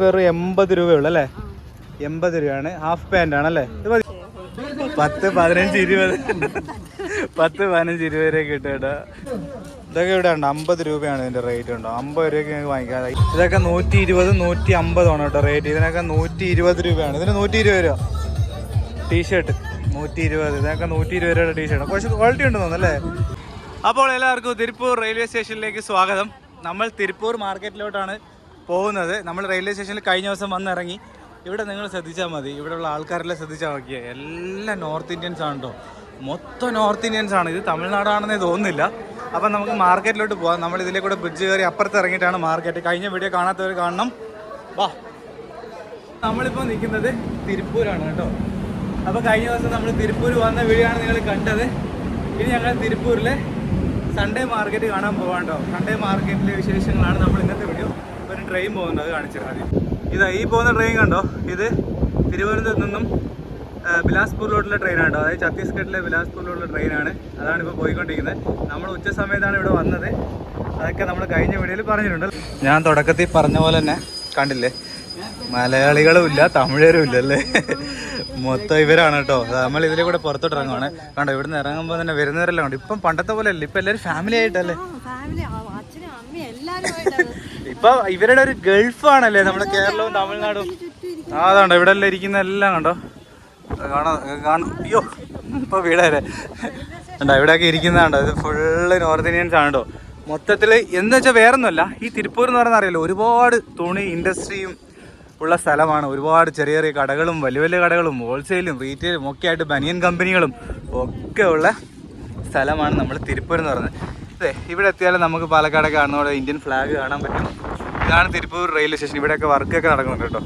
വെറും എൺപത് രൂപയുള്ളൂ അല്ലേ? എൺപത് രൂപയാണ്. ഹാഫ് പാന്റ് ആണല്ലേ. പത്ത് പതിനഞ്ച് ഇരുപത്. പത്ത് പതിനഞ്ച് ഇരുപത് രൂപ കിട്ടും. ഇതൊക്കെ ഇവിടെ ഉണ്ട് അമ്പത് രൂപയാണ് ഇതിന്റെ റേറ്റ് ഉണ്ടോ? അമ്പത് രൂപയ്ക്ക് ഞങ്ങൾക്ക് വാങ്ങിക്കാം ഇതൊക്കെ നൂറ്റി ഇരുപത് നൂറ്റി അമ്പതാണ് കേട്ടോ റേറ്റ് ഇതിനൊക്കെ നൂറ്റി ഇരുപത് രൂപയാണ്. ഇതിന് നൂറ്റി ഇരുപത് രൂപ ടീഷർട്ട് നൂറ്റി ഇരുപത് ഇതിനൊക്കെ നൂറ്റി ഇരുപത് രൂപയുടെ ടീഷർട്ട് കുറച്ച് ക്വാളിറ്റി ഉണ്ട് തോന്നുന്നല്ലേ അപ്പോൾ എല്ലാവർക്കും തിരുപ്പൂർ റെയിൽവേ സ്റ്റേഷനിലേക്ക് സ്വാഗതം. നമ്മൾ തിരുപ്പൂർ മാർക്കറ്റിലോട്ടാണ് പോകുന്നത്. നമ്മൾ റെയിൽവേ സ്റ്റേഷനിൽ കഴിഞ്ഞ ദിവസം വന്നിറങ്ങി. ഇവിടെ നിങ്ങൾ ശ്രദ്ധിച്ചാൽ മതി. ഇവിടെയുള്ള ആൾക്കാരെല്ലാം ശ്രദ്ധിച്ചാൽ നോക്കിയേ. എല്ലാം നോർത്ത് ഇന്ത്യൻസ് ആണ് മൊത്തം നോർത്ത് ഇന്ത്യൻസ് ആണ്. ഇത് തമിഴ്നാടാണെന്നേ തോന്നുന്നില്ല. അപ്പം നമുക്ക് മാർക്കറ്റിലോട്ട് പോകാം നമ്മൾ ഇതിലെ കൂടെ ബ്രിഡ്ജ് കയറി അപ്പുറത്ത് ഇറങ്ങിയിട്ടാണ് മാർക്കറ്റ്. കഴിഞ്ഞ വീഡിയോ കാണാത്തവർ കാണണം. വാ. നമ്മളിപ്പോൾ നിൽക്കുന്നത് തിരുപ്പൂരാണ് കേട്ടോ. അപ്പോൾ കഴിഞ്ഞ ദിവസം നമ്മൾ തിരുപ്പൂർ വന്ന വീഡിയോ ആണ് നിങ്ങൾ കണ്ടത്. ഇനി ഞങ്ങൾ തിരുപ്പൂരിലെ സൺഡേ മാർക്കറ്റ് കാണാൻ പോകാം കേട്ടോ. സൺഡേ മാർക്കറ്റിലെ വിശേഷങ്ങളാണ് നമ്മൾ ഇന്നത്തെ വീഡിയോ ഒരു ട്രെയിൻ പോകുന്നത് അത് കാണിച്ചു തരാം ഇതാ ഈ പോകുന്ന ട്രെയിൻ കണ്ടോ? ഇത് തിരുവനന്തപുരത്ത് നിന്നും ബിലാസ്പൂരിലോട്ടുള്ള ട്രെയിനാണ് കേട്ടോ. അതായത് ഛത്തീസ്ഗഡിലെ ബിലാസ്പൂരിലോട്ടുള്ള ട്രെയിനാണ് അതാണ് ഇപ്പോൾ പോയിക്കൊണ്ടിരിക്കുന്നത്. നമ്മൾ ഉച്ച സമയത്താണ് ഇവിടെ വന്നത്. അതൊക്കെ നമ്മൾ കഴിഞ്ഞ വീഡിയോയിൽ പറഞ്ഞിട്ടുണ്ട്. ഞാൻ തുടക്കത്തിൽ പറഞ്ഞ പോലെ തന്നെ കണ്ടില്ലേ? മലയാളികളും ഇല്ല തമിഴരും ഇല്ല അല്ലേ? മൊത്തം ഇവരാണ് കേട്ടോ. നമ്മൾ ഇതിലെ കൂടെ പുറത്തോട്ട് ഇറങ്ങുവാണ്. കണ്ടോ ഇവിടുന്ന് ഇറങ്ങുമ്പോൾ തന്നെ വരുന്നവരെല്ലാം ഉണ്ട്. ഇപ്പം പണ്ടത്തെ പോലെ അല്ല ഇപ്പം എല്ലാവരും ഫാമിലി ആയിട്ടല്ലേ? ഇപ്പൊ ഇവരുടെ ഒരു ഗൾഫാണല്ലേ നമ്മുടെ കേരളവും തമിഴ്നാടും. അതാണ്ടോ ഇവിടെ എല്ലാം ഇരിക്കുന്ന എല്ലാം കണ്ടോ? കാണാം കാണും. അയ്യോ ഇപ്പൊ വീടല്ലേ കണ്ടോ ഇവിടെയൊക്കെ ഇരിക്കുന്നതാണ്ടോ ഇത് ഫുള്ള് നോർത്ത് ഇന്ത്യൻസ് ആണ് കേട്ടോ മൊത്തത്തിൽ എന്ന് വെച്ചാൽ വേറൊന്നുമല്ല ഈ തിരുപ്പൂർ എന്ന് പറയുന്ന അറിയാലോ ഒരുപാട് തുണി ഇൻഡസ്ട്രിയും ഉള്ള സ്ഥലമാണ്. ഒരുപാട് ചെറിയ ചെറിയ കടകളും വലിയ വലിയ കടകളും ഹോൾസെയിലും റീറ്റെയിലും ഒക്കെ ആയിട്ട് ബനിയൻ കമ്പനികളും ഒക്കെ ഉള്ള സ്ഥലമാണ് നമ്മൾ തിരുപ്പൂർ എന്ന് പറയുന്നത്. അതെ ഇവിടെ എത്തിയാലും നമുക്ക് പാലക്കാടൊക്കെ കാണുന്ന ഇന്ത്യൻ ഫ്ലാഗ് കാണാൻ പറ്റും. ഇതാണ് തിരുപ്പൂർ റെയിൽവേ സ്റ്റേഷൻ. ഇവിടെയൊക്കെ വർക്കൊക്കെ നടക്കുന്നുണ്ട് കേട്ടോ.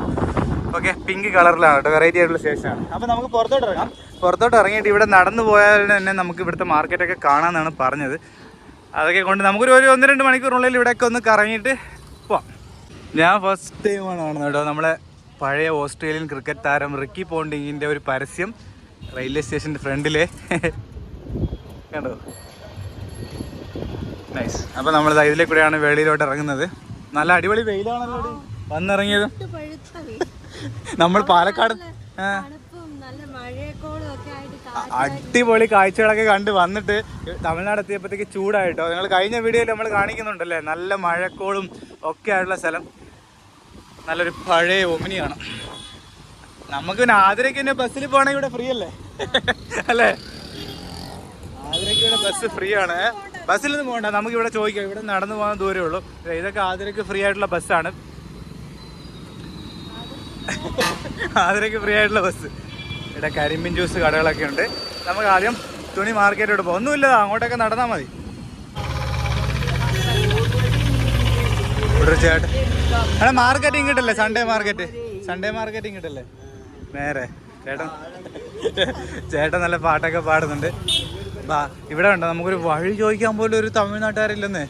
ഓക്കെ പിങ്ക് കളറിലാണ് കേട്ടോ. വെറൈറ്റി ആയിട്ടുള്ള സ്റ്റേഷനാണ് അപ്പോൾ നമുക്ക് പുറത്തോട്ട് ഇറങ്ങാം. പുറത്തോട്ട് ഇറങ്ങിയിട്ട് ഇവിടെ നടന്നു പോയാൽ തന്നെ നമുക്ക് ഇവിടുത്തെ മാർക്കറ്റൊക്കെ കാണാമെന്നാണ് പറഞ്ഞത്. അതൊക്കെ കൊണ്ട് നമുക്കൊരു ഒരു ഒന്ന് രണ്ട് മണിക്കൂറിനുള്ളിൽ ഇവിടെയൊക്കെ ഒന്ന് കറങ്ങിയിട്ട് പോവാം. ഞാൻ ഫസ്റ്റ് ടൈമാണ് കാണുന്നത് കേട്ടോ. നമ്മളെ പഴയ ഓസ്ട്രേലിയൻ ക്രിക്കറ്റ് താരം റിക്കി പോണ്ടിങ്ങിന്റെ ഒരു പരസ്യം റെയിൽവേ സ്റ്റേഷന്റെ ഫ്രണ്ടിലെ. കണ്ടോ? നൈസ് അപ്പോൾ നമ്മൾ ദാ ഇതിലെ കൂടെയാണ് വെളിയിലോട്ട് ഇറങ്ങുന്നത്. നല്ല അടിപൊളി വെയിലാണല്ലോ. വന്നിറങ്ങിയത്. നമ്മൾ പാലക്കാട് അടിപൊളി കാഴ്ചകളൊക്കെ കണ്ട് വന്നിട്ട് തമിഴ്നാട് എത്തിയപ്പോഴത്തേക്ക് ചൂടായിട്ടോ. നിങ്ങൾ കഴിഞ്ഞ വീഡിയോയിൽ നമ്മൾ കാണിക്കുന്നുണ്ടല്ലേ? നല്ല മഴക്കോളും ഒക്കെ ആയിട്ടുള്ള സ്ഥലം. നല്ലൊരു പഴയ ഒമിനിയാണ്. നമുക്ക് പിന്നെ ആതിരയ്ക്ക് തന്നെ ബസ്സിൽ പോകണമെങ്കിൽ ഇവിടെ ഫ്രീ അല്ലേ? അല്ലേ ആതിരയ്ക്ക് ഇവിടെ ബസ് ഫ്രീ ആണ് ബസ്സിലൊന്നും പോകണ്ട നമുക്ക് ഇവിടെ ചോദിക്കാം. ഇവിടെ നടന്നു പോകാൻ ദൂരമേ ഉള്ളൂ. ഇതൊക്കെ ആതിരക്ക് ഫ്രീ ആയിട്ടുള്ള ബസ്സാണ് ആതിരക്ക് ഫ്രീ ആയിട്ടുള്ള ബസ് ഇവിടെ കരിമ്പിൻ ജ്യൂസ് കടകളൊക്കെ ഉണ്ട്. നമുക്ക് ആദ്യം തുണി മാർക്കറ്റിലോട്ട് പോകാം. ഒന്നുമില്ല അങ്ങോട്ടൊക്കെ നടന്നാൽ മതി. ചേട്ടൻ അവിടെ മാർക്കറ്റ് ഇങ്ങോട്ടല്ലേ? സൺഡേ മാർക്കറ്റ് സൺഡേ മാർക്കറ്റ് ഇങ്ങോട്ടല്ലേ? നേരെ. ചേട്ടൻ ചേട്ടൻ നല്ല പാട്ടൊക്കെ പാടുന്നുണ്ട്. ബാ ഇവിടെ ഉണ്ടോ നമുക്കൊരു വഴി ചോദിക്കാൻ പോലും ഒരു തമിഴ്നാട്ടുകാരില്ലെന്നേ.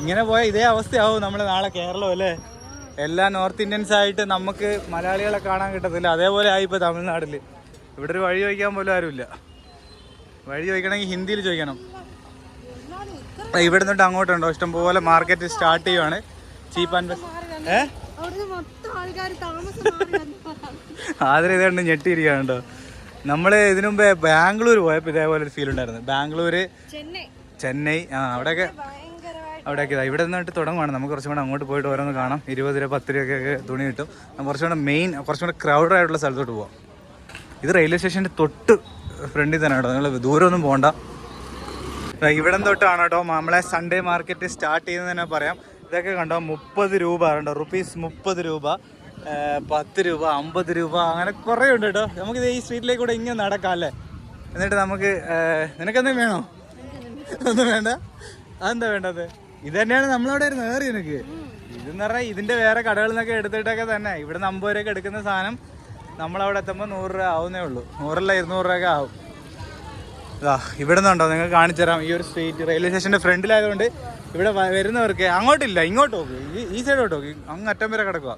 ഇങ്ങനെ പോയാൽ ഇതേ അവസ്ഥയാവും നമ്മൾ നാളെ കേരളം അല്ലേ? എല്ലാ നോർത്ത് ഇന്ത്യൻസ് ആയിട്ട് നമുക്ക് മലയാളികളെ കാണാൻ കിട്ടത്തില്ല. അതേപോലെ ആയി ഇപ്പോൾ തമിഴ്നാട്ടിൽ ഇവിടെ ഒരു വഴി ചോദിക്കാൻ പോലും ആരുമില്ല. വഴി ചോദിക്കണമെങ്കിൽ ഹിന്ദിയിൽ ചോദിക്കണം. ഇവിടെ നിന്നിട്ട് അങ്ങോട്ടുണ്ടോ? ഇഷ്ടംപോലെ മാർക്കറ്റ് സ്റ്റാർട്ട് ചെയ്യുവാണ്. Cheap and best. ഏ? അവിടുന്ന് മൊത്തം ആൾക്കാർ താമസം മാറി വന്നതാണ്. ആദ്യം ഇതുകൊണ്ട് ഞെട്ടിയിരിക്കുകയാണ് കേട്ടോ. നമ്മൾ ഇതിനു മുമ്പേ ബാംഗ്ലൂർ പോയപ്പോൾ ഇതേപോലെ ഒരു ഫീൽ ഉണ്ടായിരുന്നു. ബാംഗ്ലൂർ ചെന്നൈ. ആ അവിടെയൊക്കെ അവിടെയൊക്കെ ഇതാ. ഇവിടെ നിന്നിട്ട് തുടങ്ങുവാണ്. നമുക്ക് കുറച്ചും കൂടെ അങ്ങോട്ട് പോയിട്ട് ഓരോന്ന് കാണാം. ഇരുപത് രൂപ പത്ത് രൂപയൊക്കെ തുണി കിട്ടും. കുറച്ചും കൂടെ മെയിൻ കുറച്ചും കൂടെ ക്രൗഡ് ആയിട്ടുള്ള സ്ഥലത്തോട്ട് പോവാം. ഇത് റെയിൽവേ സ്റ്റേഷന്റെ തൊട്ട് ഫ്രണ്ടിൽ തന്നെ കേട്ടോ. നിങ്ങൾ ദൂരമൊന്നും പോകണ്ട ഇവിടം തൊട്ടാണ് കേട്ടോ. നമ്മളെ സൺഡേ മാർക്കറ്റ് സ്റ്റാർട്ട് ചെയ്യുന്നതെന്ന് തന്നെ പറയാം. ഇതൊക്കെ കണ്ടോ? മുപ്പത് രൂപ കണ്ടോ? റുപ്പീസ് മുപ്പത് രൂപ. പത്ത് രൂപ അമ്പത് രൂപ അങ്ങനെ കുറേ ഉണ്ട് കേട്ടോ. നമുക്കിത് ഈ സ്ട്രീറ്റിലേക്ക് കൂടെ ഇങ്ങനെ നടക്കാം അല്ലേ? എന്നിട്ട് നമുക്ക് നിനക്ക് നിനക്കെന്തെങ്കിലും വേണോ? ഒന്നും വേണ്ട. അതെന്താ വേണ്ടത്? ഇത് തന്നെയാണ് നമ്മളവിടെ ഇരുന്ന് ഏറി എനിക്ക് ഇതെന്ന് പറഞ്ഞാൽ ഇതിന്റെ വേറെ കടകളിൽ നിന്നൊക്കെ എടുത്തിട്ടൊക്കെ തന്നെ. ഇവിടെ അമ്പത് രൂപയൊക്കെ എടുക്കുന്ന സാധനം നമ്മളവിടെ എത്തുമ്പോൾ നൂറ് രൂപ ആവുന്നേ ഉള്ളൂ. നൂറല്ല ഇരുന്നൂറ് രൂപയൊക്കെ ആവും. ഇതാ ഇവിടെ നിന്നുണ്ടോ നിങ്ങൾക്ക് കാണിച്ചു തരാം. ഈ ഒരു സ്ട്രീറ്റ് റെയിൽവേ സ്റ്റേഷന്റെ ഫ്രണ്ടിലായതുകൊണ്ട് ഇവിടെ വരുന്നവർക്ക് അങ്ങോട്ടില്ല ഇങ്ങോട്ട് നോക്ക്. ഈ സൈഡോട്ട് നോക്ക്. അങ്ങ് അറ്റം വരെ കിടക്കുക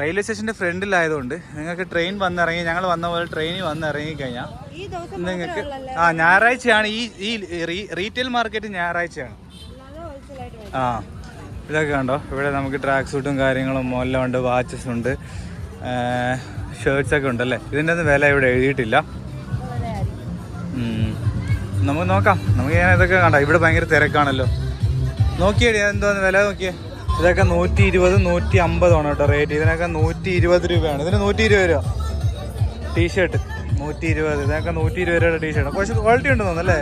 റെയിൽവേ സ്റ്റേഷന്റെ ഫ്രണ്ടിലായതുകൊണ്ട് നിങ്ങൾക്ക് ട്രെയിൻ വന്നിറങ്ങി ഞങ്ങൾ വന്ന പോലെ ട്രെയിനിൽ വന്നിറങ്ങി കഴിഞ്ഞാൽ നിങ്ങൾക്ക് ആ ഞായറാഴ്ചയാണ്. ഈ ഈ റീറ്റെയിൽ മാർക്കറ്റ് ഞായറാഴ്ചയാണ്. ആ ഇതൊക്കെ കണ്ടോ? ഇവിടെ നമുക്ക് ട്രാക്ക് സൂട്ടും കാര്യങ്ങളും എല്ലാം ഉണ്ട് വാച്ചസ് ഉണ്ട് ഷർട്ട്സൊക്കെ ഉണ്ടല്ലേ ഇതിന്റെ ഒന്നും വില ഇവിടെ എഴുതിയിട്ടില്ല. നമുക്ക് നോക്കാം. നമുക്ക് ഞാൻ ഇതൊക്കെ കണ്ട? ഇവിടെ ഭയങ്കര തിരക്കാണല്ലോ. നോക്കിയേ എന്തോന്ന് വില നോക്കിയേ. ഇതൊക്കെ നൂറ്റി ഇരുപത് നൂറ്റി അമ്പതാണ് കേട്ടോ റേറ്റ് ഇതിനൊക്കെ നൂറ്റി ഇരുപത് രൂപയാണ്. ഇതിന് നൂറ്റി ഇരുപത് രൂപ. ടീഷർട്ട് നൂറ്റി ഇരുപത് ഇതിനൊക്കെ നൂറ്റി ഇരുപത് രൂപയുടെ ടീഷർട്ട് കുറച്ച് ക്വാളിറ്റി ഉണ്ടെന്ന് തോന്നുന്നല്ലേ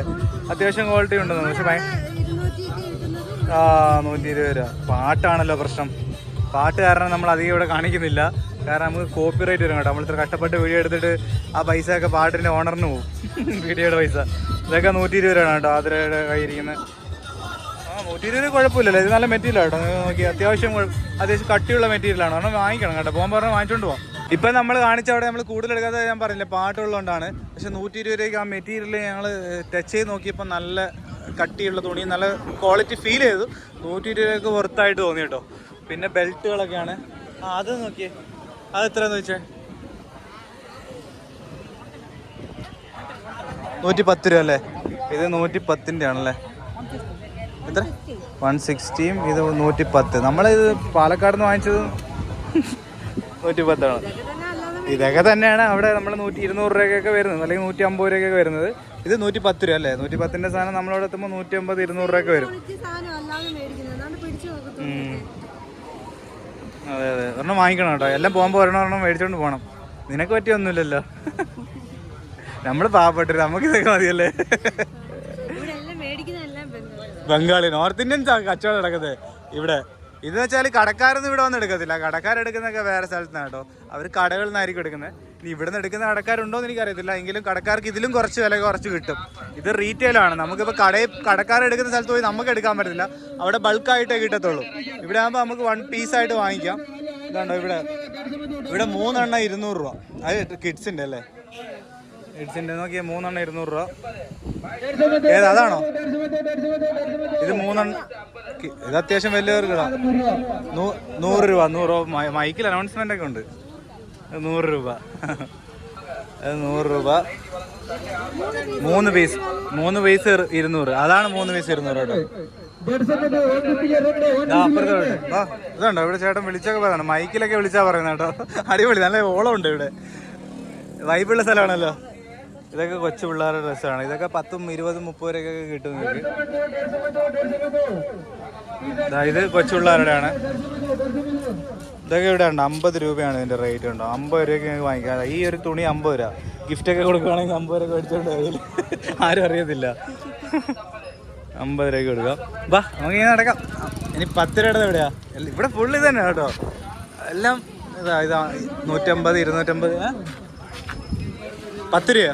അത്യാവശ്യം ക്വാളിറ്റി തോന്നുന്നു. പക്ഷെ ആ നൂറ്റി ഇരുപത് രൂപ. പാട്ടാണല്ലോ പ്രശ്നം. പാട്ട് കാരണം നമ്മൾ അധികം ഇവിടെ കാണിക്കുന്നില്ല. കാരണം നമുക്ക് കോപ്പി റൈറ്റ് വരും കേട്ടോ. നമ്മൾ ഇത്ര കഷ്ടപ്പെട്ട് വീഡിയോ എടുത്തിട്ട് ആ പൈസ ഒക്കെ പാട്ടിന്റെ ഓണറിന് പോകും വീഡിയോയുടെ പൈസ. ഇതൊക്കെ നൂറ്റി ഇരുപത് രൂപയാണ് കേട്ടോ. ആതിരയുടെ കയ്യിരിക്കുന്നത് ഇരുപത് കുഴപ്പമില്ലല്ലോ. ഇത് നല്ല മെറ്റീരിയൽ കേട്ടോ. നോക്കി അത്യാവശ്യം അത്യാവശ്യം കട്ടിയുള്ള മെറ്റീരിയലാണ്. കാരണം വാങ്ങിക്കണം കേട്ടോ. പോകാൻ പറഞ്ഞാൽ വാങ്ങിച്ചോണ്ട് പോവാം. ഇപ്പം നമ്മൾ കാണിച്ച അവിടെ നമ്മൾ കൂടുതൽ എടുക്കാതെ ഞാൻ പറഞ്ഞില്ല പാട്ടുള്ളതുകൊണ്ടാണ്. പക്ഷെ നൂറ്റി ഇരുപത് രൂപയ്ക്ക് ആ മെറ്റീരിയൽ ഞങ്ങൾ ടച്ച് ചെയ്ത് നോക്കിയപ്പോൾ നല്ല കട്ടിയുള്ള തുണി നല്ല ക്വാളിറ്റി ഫീൽ ചെയ്തു. നൂറ്റി ഇരുപത് രൂപയ്ക്ക് വെറുത്തായിട്ട് തോന്നി കേട്ടോ. പിന്നെ ബെൽറ്റുകളൊക്കെയാണ്. ആ അത് നോക്കിയേ. അത് എത്രയെന്ന് വെച്ചേ നൂറ്റി പത്ത് രൂപ അല്ലേ? ഇത് നൂറ്റി പത്തിന്റെ ആണല്ലേ എത്ര? വൺ സിക്സ്റ്റിയും ഇത് നൂറ്റി പത്ത് നമ്മളിത് പാലക്കാട് നിന്ന് വാങ്ങിച്ചത് നൂറ്റി പത്താണ് ഇതൊക്കെ തന്നെയാണ് അവിടെ നമ്മൾ നൂറ്റി ഇരുന്നൂറ് രൂപയ്ക്കൊക്കെ വരുന്നത്. അല്ലെങ്കിൽ നൂറ്റി അമ്പത് രൂപയ്ക്കൊക്കെ വരുന്നത്. ഇത് നൂറ്റി പത്ത് രൂപ അല്ലേ? നൂറ്റി പത്തിന്റെ സാധനം നമ്മളവിടെ എത്തുമ്പോൾ നൂറ്റി അമ്പത് ഇരുന്നൂറ് രൂപയ്ക്ക് വരും. അതെ അതെ. ഒരെണ്ണം വാങ്ങിക്കണം കേട്ടോ. എല്ലാം പോകുമ്പോൾ ഒരെണ്ണം ഒരെണ്ണം മേടിച്ചോണ്ട് പോകണം നിനക്ക് പറ്റിയൊന്നുമില്ലല്ലോ നമ്മൾ പാവപ്പെട്ടു നമുക്ക് ഇതൊക്കെ മതിയല്ലേ ഇവിടെ എല്ലാം മേടിക്കുന്ന എല്ലാം ബംഗാൾ ബംഗാളി നോർത്ത് ഇന്ത്യൻസ് ആണ് കച്ചവടം നടക്കുന്നത്. ഇവിടെ. ഇതെന്ന് വെച്ചാൽ കടക്കാരൊന്നും ഇവിടെ വന്ന് എടുക്കത്തില്ല. കടക്കാരെടുക്കുന്നതൊക്കെ വേറെ സ്ഥലത്താണ് കേട്ടോ അവർ കടകളിൽ നിന്നായിരിക്കും എടുക്കുന്നത്. ഇനി ഇവിടെ നിന്ന് എടുക്കുന്ന കടക്കാരുണ്ടോ എന്ന് എനിക്കറിയത്തില്ല. എങ്കിലും കടക്കാർക്ക് ഇതിലും കുറച്ച് വില കുറച്ച് കിട്ടും. ഇത് റീറ്റെയിലാണ് നമുക്കിപ്പോൾ കടയിൽ കടക്കാരെടുക്കുന്ന സ്ഥലത്ത് പോയി നമുക്ക് എടുക്കാൻ പറ്റില്ല അവിടെ ബൾക്കായിട്ടേ കിട്ടത്തുള്ളൂ. ഇവിടെ ആകുമ്പോൾ നമുക്ക് വൺ പീസായിട്ട് വാങ്ങിക്കാം. ഇതാണ്ടോ ഇവിടെ. ഇവിടെ മൂന്നെണ്ണം ഇരുന്നൂറ് രൂപ. അത് കിഡ്സിന്റെ അല്ലേ? കിഡ്സിന്റെ നോക്കിയാൽ മൂന്നെണ്ണം ഇരുന്നൂറ് രൂപ. ഏത് അതാണോ? ഇത് മൂന്നെണ്ണം ഇത് അത്യാവശ്യം വലിയവർക്ക് ഇടാം നൂ- നൂറ് രൂപ നൂറ് രൂപ. മൈക്കിൽ അനൗൺസ്മെന്റ് ഒക്കെ ഉണ്ട്. നൂറ് രൂപ. നൂറ് രൂപ. മൂന്ന് പീസ് മൂന്ന് പീസ് ഇരു- ഇരുന്നൂറ്. അതാണ് മൂന്ന് പീസ് ഇരുന്നൂറ് കേട്ടോ. ഇതുണ്ടോ? ഇവിടെ ചേട്ടൻ വിളിച്ചൊക്കെ പറയണം മൈക്കിലൊക്കെ വിളിച്ചാ പറയുന്നത് കേട്ടോ. അടിപൊളി. നല്ല ഓളം ഉണ്ട് ഇവിടെ വൈബുള്ള സ്ഥലമാണല്ലോ. ഇതൊക്കെ കൊച്ചു പിള്ളേരുടെ ഡ്രസ്സാണ്. ഇതൊക്കെ പത്തും ഇരുപതും മുപ്പത് രൂപയൊക്കെ കിട്ടും ഇത് കൊച്ചു പിള്ളേരുടെയാണ്. ഇതൊക്കെ ഇവിടെ ഉണ്ട്. അമ്പത് രൂപയാണ് ഇതിന്റെ റേറ്റ് ഉണ്ടോ? അമ്പത് രൂപയ്ക്ക് നിങ്ങൾക്ക് വാങ്ങിക്കാം. ഈ ഒരു തുണി അമ്പത് രൂപ. ഗിഫ്റ്റ് ഒക്കെ കൊടുക്കുകയാണെങ്കിൽ അമ്പത് രൂപ മേടിച്ചോണ്ട് ആരും അറിയത്തില്ല. അമ്പത് രൂപയ്ക്ക് കൊടുക്കാം. വാ നമുക്ക് ഇങ്ങനെ നടക്കാം. ഇനി പത്ത് രൂപയുടെ എവിടെയാ? ഇവിടെ ഫുള്ള് തന്നെ കേട്ടോ. എല്ലാം ഇതാ ഇതാ നൂറ്റമ്പത് ഇരുന്നൂറ്റമ്പത്? പത്ത് രൂപ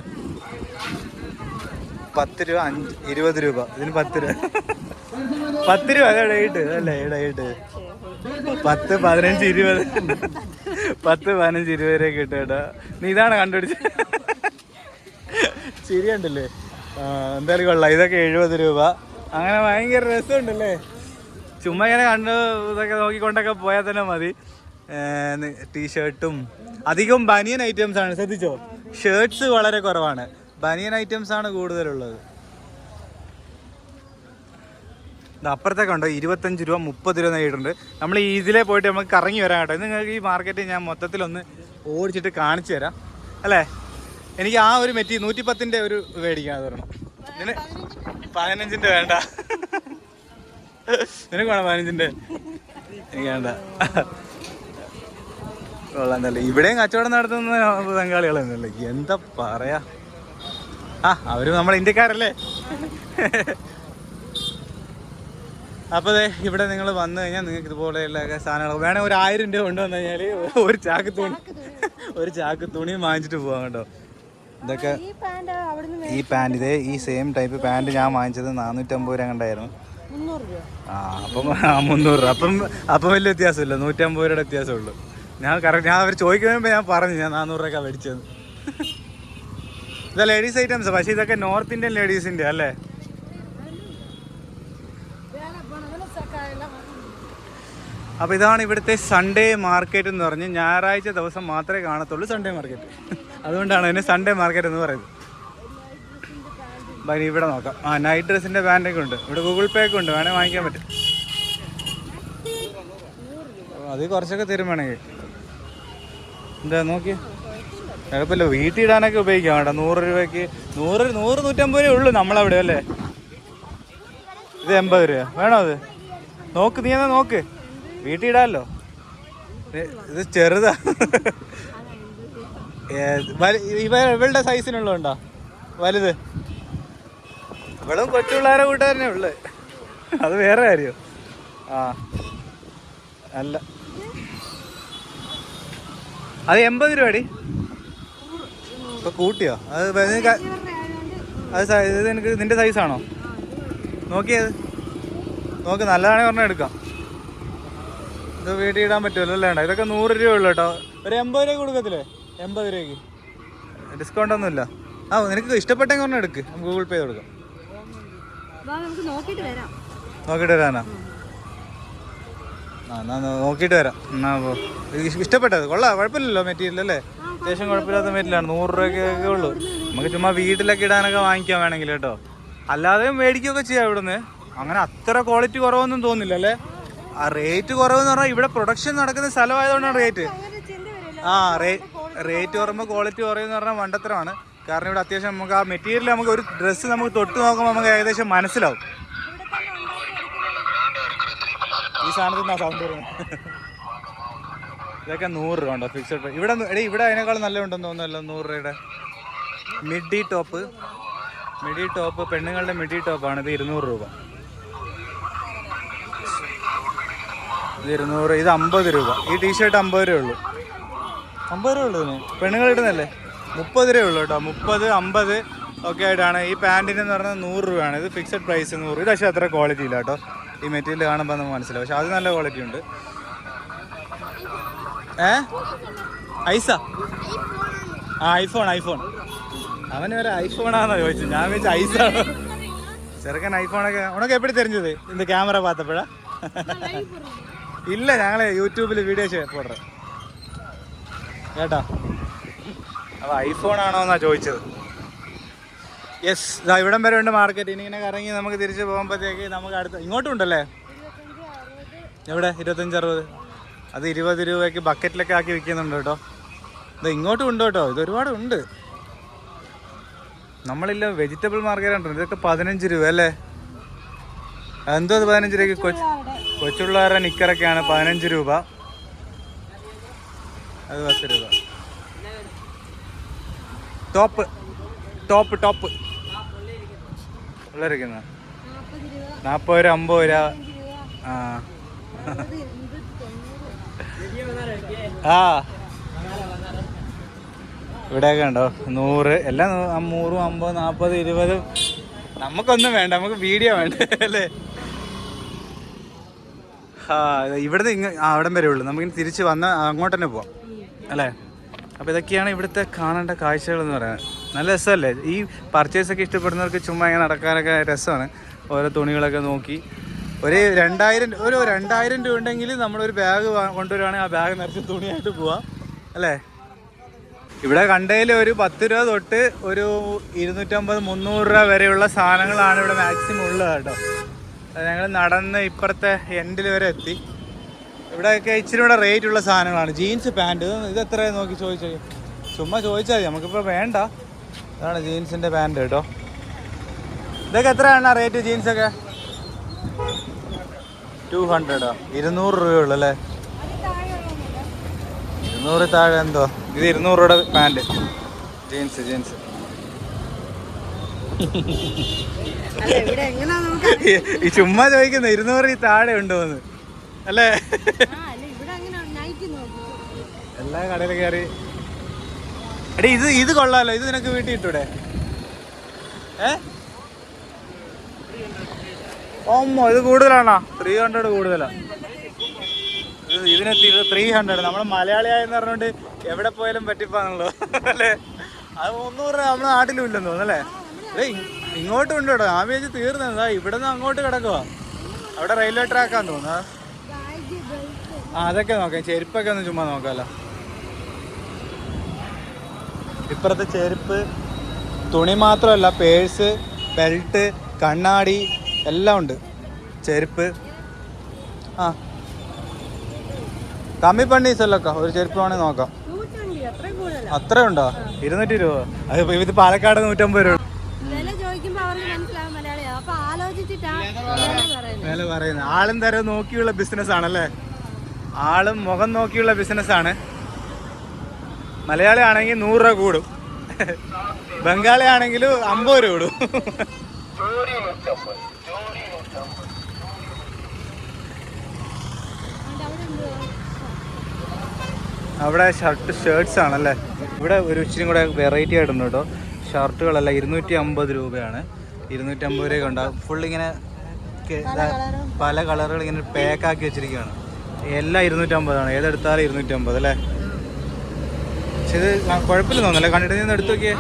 പത്ത് രൂപ അഞ്ച് ഇരുപത് രൂപ. ഇതിന് പത്ത് രൂപ. പത്ത് രൂപ അതെ ഇടയിട്ട് അല്ലേ? ഇടയിട്ട് പത്ത് പതിനഞ്ച് ഇരുപത്. പത്ത് പതിനഞ്ച് ഇരുപത് രൂപ കിട്ടും കേട്ടോ. നീ ഇതാണ് കണ്ടുപിടിച്ച? ശരിയുണ്ടല്ലേ എന്തായാലും കൊള്ളാം. ഇതൊക്കെ എഴുപത് രൂപ. അങ്ങനെ ഭയങ്കര രസമുണ്ടല്ലേ? ചുമ്മാ ഇങ്ങനെ കണ്ട് ഇതൊക്കെ നോക്കിക്കൊണ്ടൊക്കെ പോയാൽ തന്നെ മതി. ടീഷർട്ടും. അധികം ബനിയൻ ഐറ്റംസ് ആണ്. ശ്രദ്ധിച്ചോ? ഷർട്ട്സ് വളരെ കുറവാണ്. ബനിയൻ ഐറ്റംസ് ആണ് കൂടുതലുള്ളത്. അപ്പുറത്തെ ഉണ്ടോ ഇരുപത്തഞ്ച് രൂപ മുപ്പത് രൂപ നേരിട്ടുണ്ട് നമ്മൾ ഇതിലേ പോയിട്ട് നമുക്ക് കറങ്ങി വരാം കേട്ടോ. നിങ്ങൾക്ക് ഈ മാർക്കറ്റ് ഞാൻ മൊത്തത്തിലൊന്ന് ഓടിച്ചിട്ട് കാണിച്ചു തരാം. അല്ലേ? എനിക്ക് ആ ഒരു മെറ്റി നൂറ്റി പത്തിന്റെ ഒരു മേടിക്കാൻ തരണം. ഇതിന് പതിനഞ്ചിന്റെ വേണ്ട. നിനക്ക് വേണം പതിനഞ്ചിന്റെ? എനിക്ക് വേണ്ട. കൊള്ളാം തന്നെ ഇവിടെയും കച്ചവടം നടത്തുന്ന ബംഗാളികൾ തന്നെയല്ലേ എന്താ പറയാ? ആ അവർ നമ്മൾ ഇന്ത്യക്കാരല്ലേ? അപ്പോൾ ഇവിടെ നിങ്ങൾ വന്നു കഴിഞ്ഞാൽ നിങ്ങൾക്ക് ഇതുപോലെയുള്ള സാധനങ്ങൾ വേണേൽ ഒരു ആയിരം രൂപ കൊണ്ടുവന്നു കഴിഞ്ഞാൽ ഒരു ചാക്ക് തുണി ഒരു ചാക്ക് തുണി വാങ്ങിച്ചിട്ട് പോകാം കേട്ടോ. ഇതൊക്കെ ഈ പാന്റ് പാന്റ് ഇതേ ഈ സെയിം ടൈപ്പ് പാന്റ് ഞാൻ വാങ്ങിച്ചത് നാനൂറ്റമ്പത് രൂപ കണ്ടായിരുന്നു. ആ അപ്പം മുന്നൂറ് രൂപ. അപ്പം അപ്പം വലിയ വ്യത്യാസമില്ല. നൂറ്റമ്പത് രൂപയുടെ വ്യത്യാസമുള്ളൂ ഞാൻ കറക്റ്റ് ഞാൻ അവർ ചോദിക്കുമ്പോൾ ഞാൻ പറഞ്ഞു ഞാൻ നാനൂറ് രൂപ മേടിച്ചത് ഇത് ലേഡീസ് ഐറ്റംസ് പക്ഷേ ഇതൊക്കെ നോർത്ത് ഇന്ത്യൻ ലേഡീസിന്റെ അല്ലേ? അപ്പൊ ഇതാണ് ഇവിടുത്തെ സൺഡേ മാർക്കറ്റ് എന്ന് പറഞ്ഞ് ഞായറാഴ്ച ദിവസം മാത്രമേ കാണത്തുള്ളൂ സൺഡേ മാർക്കറ്റ് അതുകൊണ്ടാണ് അതിന് സൺഡേ മാർക്കറ്റ് എന്ന് പറയുന്നത്. ബൈ ഇവിടെ നോക്കാം. ആ നൈറ്റ് ഡ്രസ്സിന്റെ പാന്റൊക്കെ ഉണ്ട്. ഇവിടെ ഗൂഗിൾ പേ ഒക്കെ ഉണ്ട്. വേണേൽ വാങ്ങിക്കാൻ പറ്റും. അത് കുറച്ചൊക്കെ തരും വേണമെങ്കിൽ. എന്താ നോക്കി കുഴപ്പമില്ല വീട്ടിൽ ഇടാനൊക്കെ ഉപയോഗിക്കാം കേട്ടോ. നൂറ് രൂപയ്ക്ക് നൂറ് നൂറ് നൂറ്റമ്പത് രൂപ ഉള്ളു നമ്മളവിടെ അല്ലേ? ഇത് എൺപത് രൂപ. വേണോ അത്? നോക്ക് നീ എന്നാ നോക്ക്. വീട്ടിൽ ഇടാമല്ലോ ഇത് ചെറുതാ. ഇവളുടെ സൈസിനുള്ളതുണ്ടോ വലുത്? ഇവളും കൊച്ചു പിള്ളേരെ കൂട്ടുകാരനെ ഉള്ളു. അത് വേറെ കാര്യം. ആ. അല്ല. അത് എൺപത് രൂപടി ഇപ്പൊ കൂട്ടിയോ? അത് അത് സൈസ് ഇത് നിനക്ക് നിന്റെ സൈസാണോ നോക്കിയത് നോക്ക് നല്ലതാണെങ്കിൽ പറഞ്ഞാൽ എടുക്കാം. ഇത് വീട്ടിൽ ഇടാൻ പറ്റുമല്ലോ അല്ലേ ഇതൊക്കെ നൂറ് രൂപ ഉള്ളു കേട്ടോ. ഒരു എൺപത് രൂപ കൊടുക്കത്തില്ലേ? എൺപത് രൂപയ്ക്ക്. ഡിസ്കൗണ്ട് ഒന്നുമില്ല. ആ നിനക്ക് ഇഷ്ടപ്പെട്ടെങ്കിൽ പറഞ്ഞാൽ എടുക്ക്. നമുക്ക് ഗൂഗിൾ പേ കൊടുക്കാം. നോക്കിയിട്ട് വരാം. നോക്കിയിട്ട് വരാനാ? ആ എന്നാ നോക്കിയിട്ട് വരാം. എന്നാ ഇഷ്ടപ്പെട്ടത്. കൊള്ളാം കുഴപ്പമില്ലല്ലോ മെറ്റീരിയൽ അല്ലേ? അത്യാവശ്യം കുഴപ്പമില്ലാത്ത മേറ്റിലാണ്. നൂറ് രൂപയ്ക്കൊക്കെ ഉള്ളൂ. നമുക്ക് ചുമ്മാ വീട്ടിലൊക്കെ ഇടാനൊക്കെ വാങ്ങിക്കാൻ വേണമെങ്കിൽ കേട്ടോ. അല്ലാതെയും മേടിക്കുകയൊക്കെ ചെയ്യാം ഇവിടുന്ന്. അങ്ങനെ അത്ര ക്വാളിറ്റി കുറവൊന്നും തോന്നില്ല അല്ലേ? ആ റേറ്റ് കുറവെന്ന് പറഞ്ഞാൽ ഇവിടെ പ്രൊഡക്ഷൻ നടക്കുന്ന സ്ഥലമായതുകൊണ്ടാണ് റേറ്റ് ആ റേറ്റ് കുറയുമ്പോൾ ക്വാളിറ്റി കുറയുമെന്ന് പറഞ്ഞാൽ മണ്ടത്തരമാണ്. കാരണം ഇവിടെ അത്യാവശ്യം നമുക്ക് ആ മെറ്റീരിയൽ നമുക്ക് ഒരു ഡ്രസ്സ് നമുക്ക് തൊട്ട് നോക്കുമ്പോൾ നമുക്ക് ഏകദേശം മനസ്സിലാവും. ഈ സാധനത്തിൽ നിന്നാണ് സൗണ്ട് വരുന്നത്? ഇതൊക്കെ നൂറ് രൂപ ഉണ്ടോ ഫിക്സഡ് ഇവിടെ ന്ന്- എടീ ഇവിടെ അതിനേക്കാളും നല്ല ഉണ്ടെന്ന് തോന്നുന്നല്ലോ നൂറ് രൂപയുടെ. മിഡി ടോപ്പ് മിഡി ടോപ്പ് പെണ്ണുങ്ങളുടെ മിഡി ടോപ്പാണ് ഇത് ഇരുന്നൂറ് രൂപ. ഇത് ഇരുന്നൂറ് ഇത് അമ്പത് രൂപ. ഈ ടീഷർട്ട് അമ്പത് രൂപ ഉള്ളൂ. അമ്പത് രൂപ ഉള്ളൂ പെണ്ണുങ്ങൾ ഇടുന്നല്ലേ മുപ്പത് രൂപ ഉള്ളൂ കേട്ടോ. മുപ്പത് അമ്പത് ഒക്കെ ആയിട്ടാണ്. ഈ പാന്റിന് എന്ന് പറഞ്ഞാൽ നൂറ് രൂപയാണ്. ഇത് ഫിക്സഡ് പ്രൈസ് നൂറ്. ഇത് പക്ഷേ അത്ര ക്വാളിറ്റി ഇല്ല കേട്ടോ. ഈ മെറ്റീരിയൽ കാണുമ്പോൾ നമുക്ക് മനസ്സിലാവും. പക്ഷേ അത് നല്ല ക്വാളിറ്റി ഉണ്ട്. ഏ? ഐസ? ആ ഐഫോൺ ഐഫോൺ. അവൻ വരെ ഐഫോണാണെന്നാ ചോദിച്ചു ഞാൻ വെച്ച ഐസ ചെറുക്കൻ ഐഫോണൊക്കെ ഉണക്ക് എപ്പോഴും തെരഞ്ഞത്? ഇന്ന് ക്യാമറ പാത്തപ്പോഴാ? ഇല്ല ഞങ്ങൾ യൂട്യൂബിൽ വീഡിയോ പോടുറ കേട്ടോ? അപ്പോൾ ഐഫോണാണോ എന്നാ ചോദിച്ചത്. യെസ് ഇതാ ഇവിടം വരെ ഉണ്ട് മാർക്കറ്റ് ഇനി ഇങ്ങനെ കറങ്ങി നമുക്ക് തിരിച്ചു പോകുമ്പോഴത്തേക്ക് നമുക്ക് അടുത്ത് ഇങ്ങോട്ടും ഉണ്ടല്ലേ? എവിടെ? ഇരുപത്തഞ്ച് അറുപത്. അത് ഇരുപത് രൂപയ്ക്ക് ബക്കറ്റിലൊക്കെ ആക്കി വിൽക്കുന്നുണ്ട് കേട്ടോ. ഇത് ഇങ്ങോട്ടും ഉണ്ട് കേട്ടോ. ഇത് ഒരുപാട് ഉണ്ട്. നമ്മളില്ല വെജിറ്റബിൾ മാർക്കറ്റ് ഉണ്ടോ ഇതൊക്കെ പതിനഞ്ച് രൂപ അല്ലേ? എന്തോ അത് പതിനഞ്ച് രൂപയ്ക്ക്? കൊച്ചു കൊച്ചുള്ളവരുടെ നിക്കറൊക്കെയാണ് പതിനഞ്ച് രൂപ. അത് പത്ത് രൂപ. ടോപ്പ് ടോപ്പ് ടോപ്പ് ഉള്ളിരിക്കുന്ന നാൽപ്പത് രൂപ. അമ്പത് രൂപ. ആ. ആ. ഇവിടെയൊക്കെ ഉണ്ടോ? നൂറ് എല്ലാം നൂറും അമ്പത് നാൽപ്പത് ഇരുപതും. നമുക്കൊന്നും വേണ്ട നമുക്ക് വീഡിയോ വേണ്ട അല്ലേ? ആ ഇവിടുന്ന് ഇങ്ങ അവിടം വരെ ഉള്ളു. നമുക്ക് തിരിച്ച് വന്ന അങ്ങോട്ട് തന്നെ പോവാം. അല്ലേ? അപ്പോൾ ഇതൊക്കെയാണ് ഇവിടുത്തെ കാണേണ്ട കാഴ്ചകൾ എന്ന് പറയുന്നത്. നല്ല രസമല്ലേ? ഈ പർച്ചേസ് ഒക്കെ ഇഷ്ടപ്പെടുന്നവർക്ക് ചുമ്മാ ഇങ്ങനെ നടക്കാനൊക്കെ രസമാണ്. ഓരോ തുണികളൊക്കെ നോക്കി. ഒരു രണ്ടായിരം ഒരു രണ്ടായിരം രൂപ ഉണ്ടെങ്കിൽ നമ്മളൊരു ബാഗ് കൊണ്ടുവരുവാണെങ്കിൽ ആ ബാഗ് നിറച്ച് തുണിയായിട്ട് പോവാം. അല്ലേ? ഇവിടെ കണ്ടതിൽ ഒരു പത്ത് രൂപ തൊട്ട് ഒരു ഇരുന്നൂറ്റമ്പത് മുന്നൂറ് രൂപ വരെയുള്ള സാധനങ്ങളാണ് ഇവിടെ മാക്സിമം ഉള്ളത് കേട്ടോ. ഞങ്ങൾ നടന്ന് ഇപ്പുറത്തെ എൻഡിൽ വരെ എത്തി. ഇവിടെയൊക്കെ ഇച്ചിരി കൂടെ റേറ്റ് ഉള്ള സാധനങ്ങളാണ്. ജീൻസ് പാന്റ് ഇത് എത്ര നോക്കി ചോദിച്ചു? ചുമ്മാ ചോദിച്ചാൽ മതി. നമുക്കിപ്പോൾ വേണ്ട. അതാണ് ജീൻസിന്റെ പാന്റ് കേട്ടോ. ഇതൊക്കെ എത്രയാണ് റേറ്റ് ജീൻസൊക്കെ ടു ഹൺഡ്രഡോ ഇരുന്നൂറ് രൂപയുള്ളൂ അല്ലേ? ഇരുന്നൂറ് താഴെ എന്തോ? ഇത് ഇരുന്നൂറ് രൂപയുടെ പാന്റ്. Jeans jeans. അല്ല ഇവിടെ എങ്ങനെയാ നമുക്ക് ഈ ചുമ്മാ ചോദിക്കുന്ന ഇരുന്നൂറ് ഈ താഴെ ഉണ്ടോന്ന്. അല്ലേ? ആ അല്ല ഇവിടെ അങ്ങനെ നൈറ്റ് നോക്കി. എല്ലാ കടയിൽ കയറി എടീ ഇത് ഇത് കൊള്ളാലോ ഇത് നിനക്ക് വീട്ടിൽ ഇട്ടൂടെ? ഏ? ഓമ്മോ ഇത് കൂടുതലാണോ? ത്രീ ഹൺഡ്രഡ് കൂടുതലാ. ഇതിനെത്തി ഇതിന് ത്രീ ഹൺഡ്രഡ് നമ്മൾ മലയാളിയായെന്ന് പറഞ്ഞോണ്ട് എവിടെ പോയാലും പറ്റിപ്പാണല്ലോ. അല്ലേ? അത് മുന്നൂറ് രൂപ നമ്മുടെ നാട്ടിലും ഇല്ലെന്ന് തോന്നുന്നല്ലേ അല്ലേ? ഇങ്ങോട്ടും ഉണ്ട് കേട്ടോ. ആ വേജ് തീർന്നതാ. ഇവിടെ നിന്ന് അങ്ങോട്ട് കിടക്കുക അവിടെ റെയിൽവേ ട്രാക്കാന്ന് തോന്നുന്നു. ആ. അതൊക്കെ നോക്കാം. ചെരുപ്പൊക്കെ ഒന്ന് ചുമ്മാ നോക്കാമല്ലോ ഇപ്പുറത്തെ ചെരുപ്പ് തുണി മാത്രമല്ല പേഴ്സ് ബെൽറ്റ് കണ്ണാടി എല്ലാം ഉണ്ട്. ചെരുപ്പ്. ആ. കമ്മി പണ്ണീസല്ലൊക്കെ ഒരു ചെരുപ്പ് വേണമെങ്കിൽ നോക്കാം. അത്ര ഉണ്ടോ? ഇരുന്നൂറ്റി രൂപ അത് ഇത് പാലക്കാട് നൂറ്റമ്പത് രൂപ. പറയുന്നത്. വില പറയുന്നത്. ആളും തരം നോക്കിയുള്ള ബിസിനസ് ആണല്ലേ ആളും മുഖം നോക്കിയുള്ള ബിസിനസ് ആണ് മലയാളി ആണെങ്കിൽ നൂറ് രൂപ കൂടും. ബംഗാളി ആണെങ്കിലും അമ്പത് രൂപ കൂടും. അവിടെ ഷർട്ട് ഷർട്ട്സ് ആണല്ലേ? ഇവിടെ ഒരു ഇച്ചിരി കൂടെ വെറൈറ്റി ആയിട്ടുണ്ട് കേട്ടോ. ഷർട്ടുകളല്ല ഇരുന്നൂറ്റി അമ്പത് രൂപയാണ്. ഇരുന്നൂറ്റി അമ്പത് രൂപയൊക്കെ ഉണ്ടാകും ഫുൾ ഇങ്ങനെ പല കളറുകൾ ഇങ്ങനെ പാക്ക് ആക്കി വെച്ചിരിക്കുകയാണ്. എല്ലാം ഇരുന്നൂറ്റമ്പതാണ് ഏതെടുത്താലും ഇരുന്നൂറ്റമ്പത് അല്ലേ? പക്ഷെ ഇത് കുഴപ്പമില്ല തോന്നല്ലേ കണ്ടിട്ട് നിന്ന് എടുത്തു നോക്കിയേ.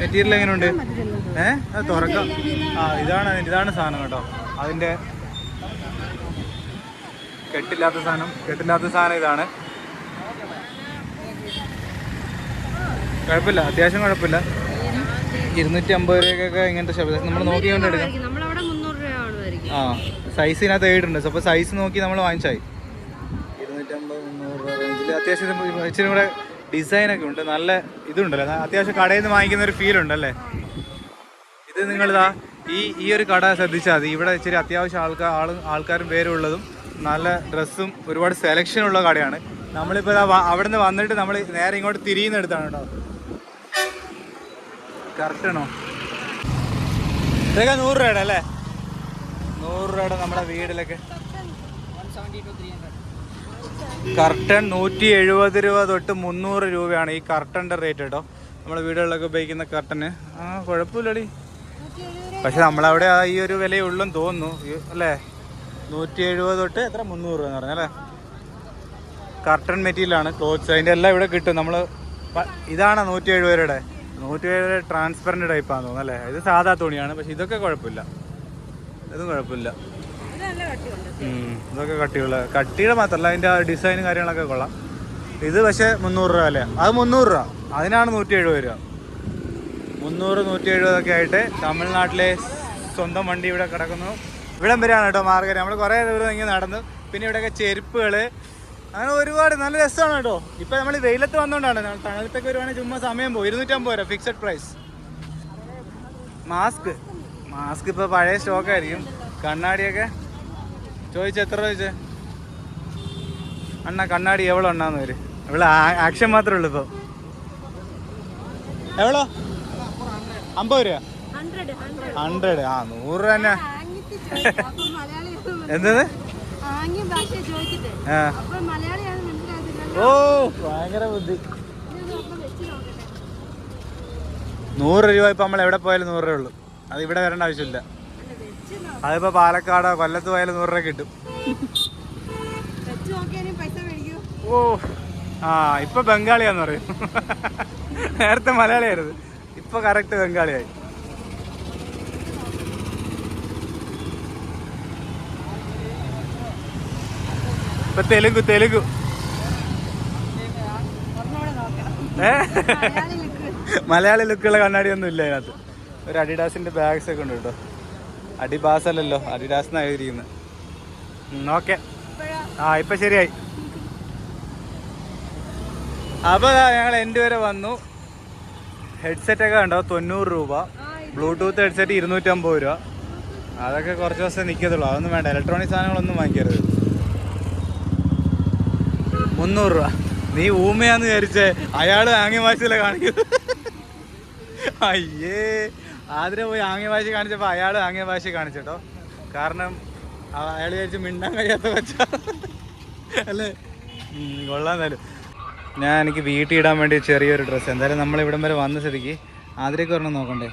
മെറ്റീരിയൽ എങ്ങനെ ഉണ്ട് ഏഹ് അത് തുറക്കാം. ആ ഇതാണ് ഇതാണ് സാധനം കേട്ടോ. അതിന്റെ കെട്ടില്ലാത്ത സാധനം കെട്ടില്ലാത്ത സാധനം ഇതാണ്. കുഴപ്പമില്ല അത്യാവശ്യം കുഴപ്പമില്ല. ഇരുന്നൂറ്റി അമ്പത് രൂപയ്ക്കൊക്കെ ഇങ്ങനത്തെ ശബ്ദം നമ്മൾ നോക്കിക്കൊണ്ട് എടുക്കാം ആ സൈസിനകത്ത് ഏഴുണ്ട് അപ്പോൾ സൈസ് നോക്കി നമ്മൾ വാങ്ങിച്ചായി. ഇരുന്നൂറ്റമ്പത് മുന്നൂറ് രൂപ റേഞ്ചിൽ അത്യാവശ്യം ഇച്ചിരി കൂടെ ഡിസൈനൊക്കെ ഉണ്ട്. നല്ല ഇതുണ്ടല്ലോ. അത്യാവശ്യം കടയിൽ നിന്ന് വാങ്ങിക്കുന്ന ഒരു ഫീൽ ഉണ്ടല്ലേ? ഇത് നിങ്ങളിതാ ഈ ഈ ഒരു കട ശ്രദ്ധിച്ചാൽ മതി. ഇവിടെ ഇച്ചിരി അത്യാവശ്യം ആൾക്കാർ ആളും ആൾക്കാരും പേരുള്ളതും നല്ല ഡ്രസ്സും ഒരുപാട് സെലക്ഷൻ ഉള്ള കടയാണ്. നമ്മളിപ്പോൾ അവിടെ നിന്ന് വന്നിട്ട് നമ്മൾ നേരെ ഇങ്ങോട്ട് തിരിയുന്നെടുത്താണ് കേട്ടോ. കറക്റ്റ് ആണോ? ഇതൊക്കെ നൂറ് രൂപയുടെ അല്ലേ? നൂറ് രൂപയുടെ നമ്മുടെ വീടിലൊക്കെ. കർട്ടൺ നൂറ്റി എഴുപത് രൂപ തൊട്ട് മുന്നൂറ് രൂപയാണ് ഈ കർട്ടന്റെ റേറ്റ് കേട്ടോ. നമ്മുടെ വീടുകളിലൊക്കെ ഉപയോഗിക്കുന്ന കർട്ടന് ആ കുഴപ്പമില്ലടി. പക്ഷെ നമ്മളവിടെ ആ ഈ ഒരു വിലയേ ഉള്ളെന്ന് തോന്നുന്നു. അല്ലേ? നൂറ്റി എഴുപത് തൊട്ട് എത്ര? മുന്നൂറ് രൂപ എന്ന് പറഞ്ഞല്ലേ കർട്ടൺ മെറ്റീരിയലാണ് ക്ലോത്ത്സ് അതിന്റെ എല്ലാം ഇവിടെ കിട്ടും. നമ്മൾ ഇതാണ് നൂറ്റി എഴുപത് രൂപയുടെ? നൂറ്റി ഏഴ് ട്രാൻസ്പെറന്റ് ടൈപ്പാന്ന് തോന്നുന്നു അല്ലേ? ഇത് സാധാ തുണിയാണ് പക്ഷെ ഇതൊക്കെ കുഴപ്പമില്ല. ഇതും കുഴപ്പമില്ല. ഇതൊക്കെ കട്ടിയുള്ള കട്ടിയുടെ മാത്രമല്ല അതിന്റെ ആ ഡിസൈനും കാര്യങ്ങളൊക്കെ കൊള്ളാം. ഇത് പക്ഷേ മുന്നൂറ് രൂപ അല്ലേ? അത് മുന്നൂറ് രൂപ. അതിനാണ് നൂറ്റി എഴുപത് രൂപ. മുന്നൂറ് നൂറ്റി എഴുപതൊക്കെ ആയിട്ട് തമിഴ്നാട്ടിലെ സ്വന്തം വണ്ടി ഇവിടെ കിടക്കുന്നു. ഇവിടം വരെയാണ് കേട്ടോ മാർഗം. നമ്മൾ കുറേ ദൂരം ഇങ്ങനെ നടന്നു. പിന്നെ ഇവിടെയൊക്കെ ചെരുപ്പുകൾ അങ്ങനെ ഒരുപാട് നല്ല രസമാണ് കേട്ടോ. ഇപ്പം നമ്മൾ വെയിലത്ത് വന്നുകൊണ്ടാണ് തണലത്തൊക്കെ വരുവാണെങ്കിൽ ചുമ്മാ സമയം പോകും ഇരുന്നൂറ്റമ്പത് രൂപ ഫിക്സഡ് പ്രൈസ് മാസ്ക് മാസ്ക് ഇപ്പോൾ പഴയ സ്റ്റോക്ക് ആയിരിക്കും. കണ്ണാടിയൊക്കെ. ചോദിച്ച എത്ര ചോദിച്ചേ? അണ്ണ കണ്ണാടി എവളോ അണ്ണാന്ന് വരും ഇവിടെ ആക്ഷൻ മാത്രമേ ഉള്ളൂ ഇപ്പോൾ എവളോ? അമ്പത് രൂപ ഹൺഡ്രഡ് ആ നൂറ് രൂപ തന്നെ. എന്തത്? ഓ. ഭയങ്കര ബുദ്ധി. നൂറ് രൂപ ഇപ്പം നമ്മൾ എവിടെ പോയാലും നൂറ് രൂപ ഉള്ളൂ. അത് ഇവിടെ വരേണ്ട ആവശ്യമില്ല. അതിപ്പോ പാലക്കാടോ കൊല്ലത്ത് പോയാലും നൂറ് രൂപ കിട്ടും. വെച്ച് നോക്കിയാലും പൈസ മേടിക്കൂ. ഓ. ആ ഇപ്പൊ ബംഗാളിയാന്ന് പറയും. നേരത്തെ മലയാളിയായിരുന്നു. ഇപ്പൊ കറക്റ്റ് ബംഗാളിയായി. തെലുങ്കു തെലുങ്കു. മലയാളി ലുക്ക് മലയാളി ലുക്കുള്ള കണ്ണാടി ഒന്നും ഇല്ല അതിനകത്ത് ഒരു അഡിഡാസിന്റെ ബാഗ്സ് ഒക്കെ ഉണ്ട് കേട്ടോ. അഡിബാസ് അല്ലല്ലോ അഡിഡാസ് എന്നാണ് ഓക്കെ. ആ ഇപ്പൊ ശരിയായി. അപ്പൊ ഞങ്ങൾ എന്റെ വരെ വന്നു. ഹെഡ്സെറ്റ് ഒക്കെ കണ്ടോ? തൊണ്ണൂറ് രൂപ. ബ്ലൂടൂത്ത് ഹെഡ്സെറ്റ് ഇരുന്നൂറ്റമ്പത് രൂപ. അതൊക്കെ കുറച്ച് ദിവസം നിൽക്കത്തുള്ളൂ അതൊന്നും വേണ്ട. ഇലക്ട്രോണിക് സാധനങ്ങളൊന്നും വാങ്ങിക്കരുത്. മുന്നൂറ് രൂപ. നീ ഊമയാന്ന് വിചാരിച്ചേ അയാൾ ആംഗ്യഭാഷയിലെ കാണിക്കുന്നത്? അയ്യേ. ആതിരെ പോയി ആംഗ്യഭാഷ കാണിച്ചപ്പോൾ അയാൾ ആംഗ്യഭാഷ കാണിച്ചോ കാരണം അയാൾ വിചാരിച്ച് മിണ്ടാൻ കഴിയാത്ത വെച്ച അല്ലേ? കൊള്ളാൻ കൊള്ളാം എന്തായാലും. ഞാൻ എനിക്ക് വീട്ടിൽ ഇടാൻ വേണ്ടി ചെറിയൊരു ഡ്രസ്സ്. എന്തായാലും നമ്മൾ ഇവിടം വരെ വന്ന സ്ഥിതിക്ക് ആതിരയ്ക്ക് ഒരെണ്ണം നോക്കണ്ടേ?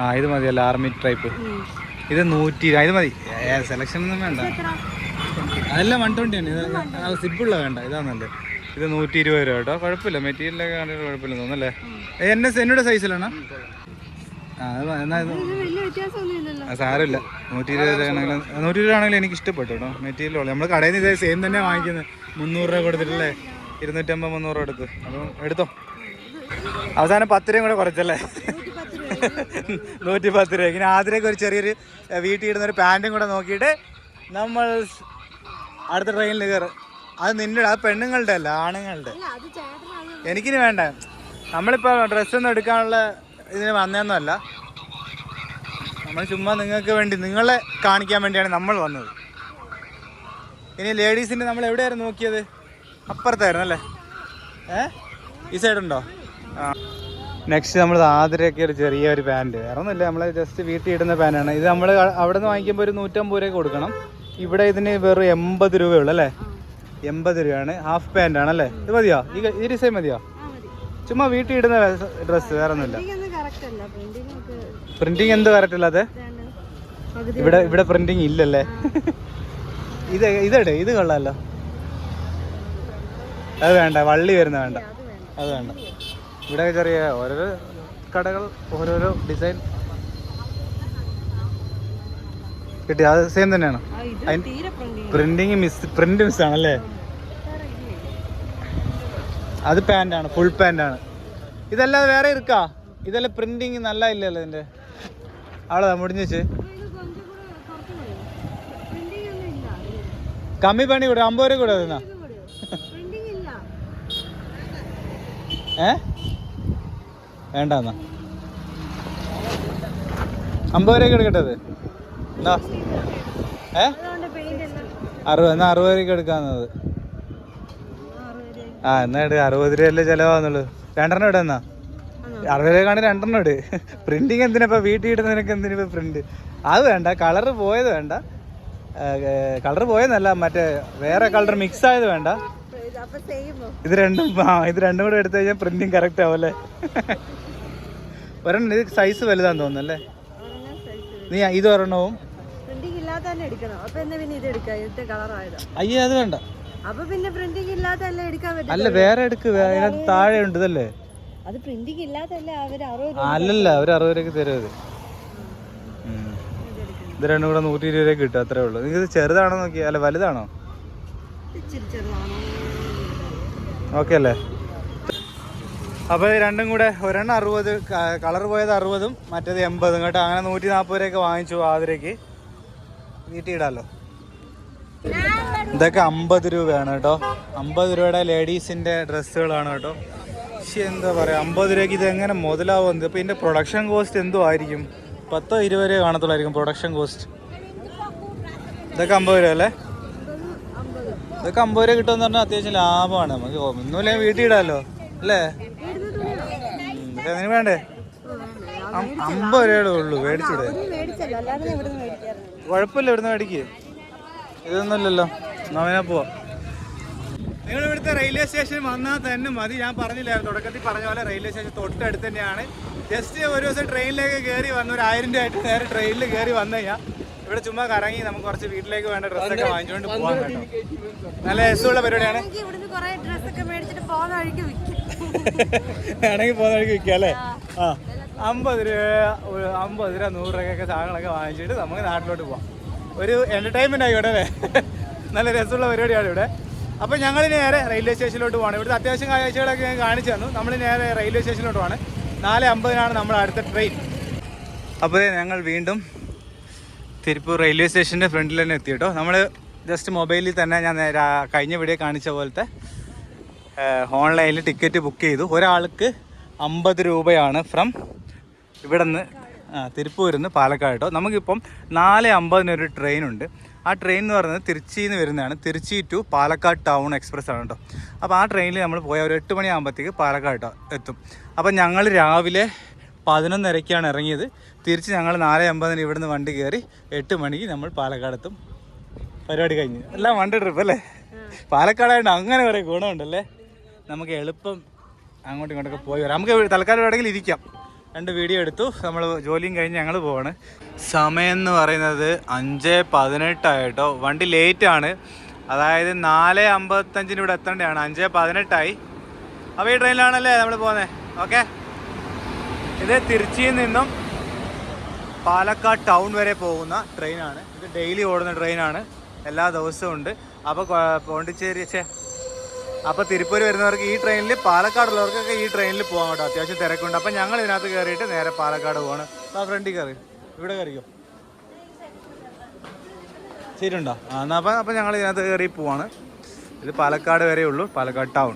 ആ ഇത് മതിയല്ലോ ആർമി ടൈപ്പ് ഇത് നൂറ്റി ഇത് മതി. സെലക്ഷൻ ഒന്നും വേണ്ട. അതെല്ലാം വൺ ട്വന്റി ആണ്. ഇത് സിബിളുള്ള വേണ്ട ഇതാണല്ലേ നല്ലത്. ഇത് നൂറ്റി ഇരുപത് രൂപ കേട്ടോ. കുഴപ്പമില്ല. മെറ്റീരിയലൊക്കെ കണ്ടിട്ട് കുഴപ്പമില്ല തോന്നുന്നല്ലേ എന്നെ എന്നോട് സൈസിലാണ്? സാരമില്ല. നൂറ്റി ഇരുപത് ആണെങ്കിൽ നൂറ്റി ഇരുപത് ആണെങ്കിൽ എനിക്ക് ഇഷ്ടപ്പെട്ടു കേട്ടോ. മെറ്റീരിയൽ ഉള്ളത് നമ്മൾ കടയിൽ നിന്ന് ഇതേ സെയിം തന്നെ വാങ്ങിക്കുന്നത്. മുന്നൂറ് രൂപ കൊടുത്തിട്ടല്ലേ? ഇരുന്നൂറ്റമ്പത് മുന്നൂറ് രൂപ എടുത്ത്. അപ്പം എടുത്തോ. അവസാനം പത്ത് രൂപയും കൂടെ കുറച്ചല്ലേ? നൂറ്റി പത്ത് രൂപ. ഇങ്ങനെ ആദ്യമൊക്കെ ഒരു ചെറിയൊരു വീട്ടിൽ ഇടുന്ന ഒരു പാന്റും കൂടെ നോക്കിയിട്ട് നമ്മൾ അടുത്ത ട്രെയിനിൽ കയറും. അത് നിന്റെ അത് പെണ്ണുങ്ങളുടെ അല്ല ആണുങ്ങളുടെ. എനിക്കിനി വേണ്ട. നമ്മളിപ്പോൾ ഡ്രസ്സൊന്നും എടുക്കാനുള്ള ഇതിന് വന്നതൊന്നുമല്ല നമ്മൾ ചുമ്മാ നിങ്ങൾക്ക് വേണ്ടി നിങ്ങളെ കാണിക്കാൻ വേണ്ടിയാണ് നമ്മൾ വന്നത്. ഇനി ലേഡീസിന്റെ നമ്മൾ എവിടെയായിരുന്നു നോക്കിയത്? അപ്പുറത്തായിരുന്നു അല്ലേ ഏ? ഈ സൈഡുണ്ടോ ആ. നെക്സ്റ്റ് നമ്മൾ ആതിരയൊക്കെ ഒരു ചെറിയ ഒരു പാന്റ് വേറെ ഒന്നുമില്ല നമ്മൾ ജസ്റ്റ് വീട്ടിൽ ഇടുന്ന പാനാണ് ഇത് നമ്മൾ അവിടെ നിന്ന് വാങ്ങിക്കുമ്പോൾ ഒരു നൂറ്റമ്പത് രൂപയൊക്കെ കൊടുക്കണം. ഇവിടെ ഇതിന് വെറും എൺപത് രൂപയുള്ളൂ അല്ലേ? എൺപത് രൂപയാണ്. ഹാഫ് പാന്റ് അല്ലേ? ഇത് മതിയോ? ഈ ഈ ഡിസൈൻ മതിയോ? ചുമ്മാ വീട്ടിൽ ഇടുന്ന ഡ്രസ്സ് വേറെ ഒന്നുമില്ല. പ്രിന്റിങ് എന്ത് കറക്റ്റ് അല്ലാതെ അത്? ഇവിടെ ഇവിടെ പ്രിന്റിങ് ഇല്ലല്ലേ? ഇത് ഇതെടേ ഇത് കൊള്ളാമല്ലോ അത് വേണ്ട. വള്ളി വരുന്ന വേണ്ട. അത് വേണം അത് വേണ്ട. ഇവിടെ ചെറിയ ഓരോരോ കടകൾ ഓരോരോ ഡിസൈൻ കിട്ടി. അത് സെയിം തന്നെയാണ്. പ്രിന്റിങ് മിസ് പ്രിന്റ് മിസ് ആണല്ലേ? അത് പാന്റാണ് ഫുൾ പാന്റാണ് ഇതല്ലാതെ വേറെ ഇരിക്കാ? ഇതെല്ലാം പ്രിന്റിങ് നല്ല ഇല്ലല്ലോ ഇതിന്റെ അവളതാ മുടിഞ്ഞേച്ച് കമ്മി പണി കൂടെ അമ്പത് രൂപ കൂടെ തന്നാ. ഏ? വേണ്ട എന്നാ അമ്പത് രൂപ കൂടെ അത്? അറുപത് എന്നാ അറുപത് രൂപയ്ക്ക് എടുക്കാന്നത്. ആ എന്നാ എടുക്ക അറുപത് രൂപയല്ലേ ചെലവാന്നുള്ളു രണ്ടെണ്ണം ഇട എന്നാ. അറുപത് രൂപക്കാണ് രണ്ടെണ്ണം ഇട്. പ്രിന്റിങ് എന്തിനാ വീട്ടിൽ നിനക്ക് എന്തിനാ പ്രിന്റ് അത് വേണ്ട. കളർ പോയത് വേണ്ട. കളർ പോയെന്നല്ല മറ്റേ വേറെ കളർ മിക്സ് ആയത് വേണ്ട. ഇത് രണ്ടും ഇത് രണ്ടും കൂടെ എടുത്തു കഴിഞ്ഞാൽ പ്രിന്റിങ് കറക്റ്റ് ആവും അല്ലേ? ഒരെണ്ണം ഇത് സൈസ് വലുതാന്ന് തോന്നുന്നു അല്ലേ? ഒരെണ്ണം സൈസ് നീ ഇത് ഒരെണ്ണവും ഇല്ലാത്ത തന്നെ എടുക്കണം. അപ്പൊ എന്നാ പിന്നെ ഇത് എടുക്കാം ഇന്നത്തെ കളർ അയ്യേ അത് വേണ്ട. അപ്പൊ പിന്നെ പ്രിന്റിംഗ് ഇല്ലാത്തല്ലേ എടുക്കാൻ പറ്റും അല്ല വേറെ എടുക്ക് വേ- അതിനകത്ത് താഴെ ഉണ്ട് ഇതല്ലേ അത് പ്രിന്റിംഗ് ഇല്ലാതല്ലേ അവർ അറുപത് അല്ലല്ല അവർ അറുപത് രൂപയ്ക്ക് തരും ഇത്. രണ്ടും കൂടെ നൂറ്റി ഇരുപത് രൂപ കിട്ടും അത്രേ ഉള്ളൂ. നിങ്ങൾക്ക് ചെറുതാണോ നോക്കി അല്ല വലുതാണോ? ഓക്കെ അല്ലേ? അപ്പോൾ രണ്ടും കൂടെ ഒരെണ്ണം അറുപത് കളർ പോയത് അറുപതും മറ്റേത് എൺപതും. കേട്ടോ അങ്ങനെ നൂറ്റി നാൽപ്പത് രൂപയൊക്കെ വാങ്ങിച്ചു ആതിരയ്ക്ക്. വീട്ടിൽ ഇടാലോ ഇതൊക്കെ അമ്പത് രൂപയാണ് കേട്ടോ. അമ്പത് രൂപയുടെ ലേഡീസിന്റെ ഡ്രസ്സുകളാണ് കേട്ടോ. എന്താ പറയുക അമ്പത് രൂപയ്ക്ക് ഇത് എങ്ങനെ മുതലാവും? ഇപ്പൊ ഇതിന്റെ പ്രൊഡക്ഷൻ കോസ്റ്റ് എന്തോ ആയിരിക്കും? പത്തോ ഇരുപത് രൂപ കാണത്തുള്ളായിരിക്കും പ്രൊഡക്ഷൻ കോസ്റ്റ് ഇതൊക്കെ അമ്പത് രൂപ അല്ലേ? ഇതൊക്കെ അമ്പത് രൂപ കിട്ടുമെന്ന് പറഞ്ഞാൽ അത്യാവശ്യം ലാഭമാണ്. നമുക്ക് ഒന്നുമില്ല വീട്ടിൽ ഇടാലോ അല്ലേ? അതിന് വേണ്ടേ? അമ്പത് രൂപയുടെ ഉള്ളൂ മേടിച്ചിടെ കുഴപ്പമില്ല ഇവിടുന്ന് മേടിക്കേ. ഇതൊന്നുമില്ലല്ലോ. നവനാ പോവാ. നിങ്ങൾ ഇവിടുത്തെ റെയിൽവേ സ്റ്റേഷൻ വന്നാൽ തന്നെ മതി. ഞാൻ പറഞ്ഞില്ലായിരുന്നു. തുടക്കത്തിൽ പറഞ്ഞ പോലെ റെയിൽവേ സ്റ്റേഷൻ തൊട്ടടുത്ത് തന്നെയാണ്. ജസ്റ്റ് ഒരു ദിവസം ട്രെയിനിലേക്ക് കയറി വന്നു ഒരു ആയിരം രൂപ ആയിട്ട് നേരെ ട്രെയിനിൽ കയറി വന്നു കഴിഞ്ഞാൽ ഇവിടെ ചുമ്മാ കറങ്ങി നമുക്ക് കുറച്ച് വീട്ടിലേക്ക് വേണ്ട ഡ്രസ്സൊക്കെ വാങ്ങിച്ചുകൊണ്ട് പോകാൻ കേട്ടോ. നല്ല രസമുള്ള പരിപാടിയാണ്. ആണെങ്കിൽ പോകുന്ന വഴിക്ക് വിൽക്കാം. അല്ലേ? ആ. അമ്പത് രൂപ അമ്പത് രൂപ നൂറ് രൂപയൊക്കെ സാധനങ്ങളൊക്കെ വാങ്ങിച്ചിട്ട് നമുക്ക് നാട്ടിലോട്ട് പോവാം. ഒരു എന്റർടൈൻമെന്റ് ആയിക്കോട്ടെ നല്ല രസമുള്ള പരിപാടിയാണ് ഇവിടെ. അപ്പോൾ ഞങ്ങൾ നേരെ റെയിൽവേ സ്റ്റേഷനിലോട്ട് പോകണം ഇവിടുത്തെ അത്യാവശ്യം കാഴ്ചകളൊക്കെ ഞാൻ കാണിച്ചു തന്നു. നമ്മൾ നേരെ റെയിൽവേ സ്റ്റേഷനിലോട്ട് പോകണം നാല് അമ്പതിനാണ് നമ്മൾ അടുത്ത ട്രെയിൻ അപ്പോൾ ഞങ്ങൾ വീണ്ടും തിരുപ്പൂർ റെയിൽവേ സ്റ്റേഷന്റെ ഫ്രണ്ടിൽ തന്നെ എത്തി കേട്ടോ. നമ്മൾ ജസ്റ്റ് മൊബൈലിൽ തന്നെ ഞാൻ കഴിഞ്ഞ വീഡിയോ കാണിച്ച പോലത്തെ ഓൺലൈനിൽ ടിക്കറ്റ് ബുക്ക് ചെയ്തു. ഒരാൾക്ക് അമ്പത് രൂപയാണ് ഫ്രം ഇവിടെ നിന്ന് തിരുപ്പൂരിൽ നിന്ന് പാലക്കാട് കേട്ടോ നമുക്കിപ്പം നാല് അമ്പതിനൊരു ട്രെയിൻ ഉണ്ട് ആ ട്രെയിൻ എന്ന് പറയുന്നത് തിരുച്ചിയിൽ നിന്ന് വരുന്നതാണ്. Tiruchi to Palakkad town express ആണ് കേട്ടോ അപ്പോൾ ആ ട്രെയിനിൽ നമ്മൾ പോയ ഒരു എട്ട് മണിയാകുമ്പോഴത്തേക്ക് പാലക്കാട് എത്തും. അപ്പം ഞങ്ങൾ രാവിലെ പതിനൊന്നരയ്ക്കാണ് ഇറങ്ങിയത്. തിരിച്ച് ഞങ്ങൾ നാല് അമ്പതിന് ഇവിടുന്ന് വണ്ടി കയറി എട്ട് മണിക്ക് നമ്മൾ പാലക്കാട് എത്തും. പരിപാടി കഴിഞ്ഞു. എല്ലാം വണ്ടി ട്രിപ്പ് അല്ലേ? പാലക്കാടായിട്ട് അങ്ങനെ കുറേ ഗുണമുണ്ടല്ലേ? നമുക്ക് എളുപ്പം അങ്ങോട്ടും ഇങ്ങോട്ടൊക്കെ പോയി വരാം. നമുക്ക് തൽക്കാലം എവിടെയെങ്കിലും ഇരിക്കാം. രണ്ട് വീഡിയോ എടുത്തു. നമ്മൾ ജോലിയും കഴിഞ്ഞ് ഞങ്ങൾ പോവാണ്. സമയം എന്ന് പറയുന്നത് അഞ്ച് പതിനെട്ടായിട്ടോ. വണ്ടി ലേറ്റ് ആണ് അതായത് നാല് അമ്പത്തഞ്ചിന് ഇവിടെ എത്തേണ്ടതാണ്. അഞ്ച് പതിനെട്ടായി. അപ്പോൾ ഈ ട്രെയിനിലാണല്ലേ നമ്മൾ പോകുന്നത് ഓക്കെ? ഇത് തിരുച്ചിയിൽ നിന്നും പാലക്കാട് ടൗൺ വരെ പോകുന്ന ട്രെയിനാണ്. ഇത് ഡെയിലി ഓടുന്ന ട്രെയിനാണ്. എല്ലാ ദിവസവും ഉണ്ട്. അപ്പോൾ പോണ്ടിച്ചേരി ഛേ അപ്പോൾ തിരുപ്പൂർ വരുന്നവർക്ക് ഈ ട്രെയിനിൽ പാലക്കാടുള്ളവർക്കൊക്കെ ഈ ട്രെയിനിൽ പോകാൻ കേട്ടോ. അത്യാവശ്യം തിരക്കുണ്ട്. അപ്പോൾ ഞങ്ങൾ ഇതിനകത്ത് കയറിയിട്ട് നേരെ പാലക്കാട് പോവാണ്. ആ ഫ്രണ്ടിൽ കയറി ഇവിടെ കയറിക്കോ ശരിയുണ്ടോ അപ്പം അപ്പം ഞങ്ങൾ ഇതിനകത്ത് കയറി പോവാണ്. ഇത് പാലക്കാട് വരെ ഉള്ളൂ പാലക്കാട് ടൗൺ.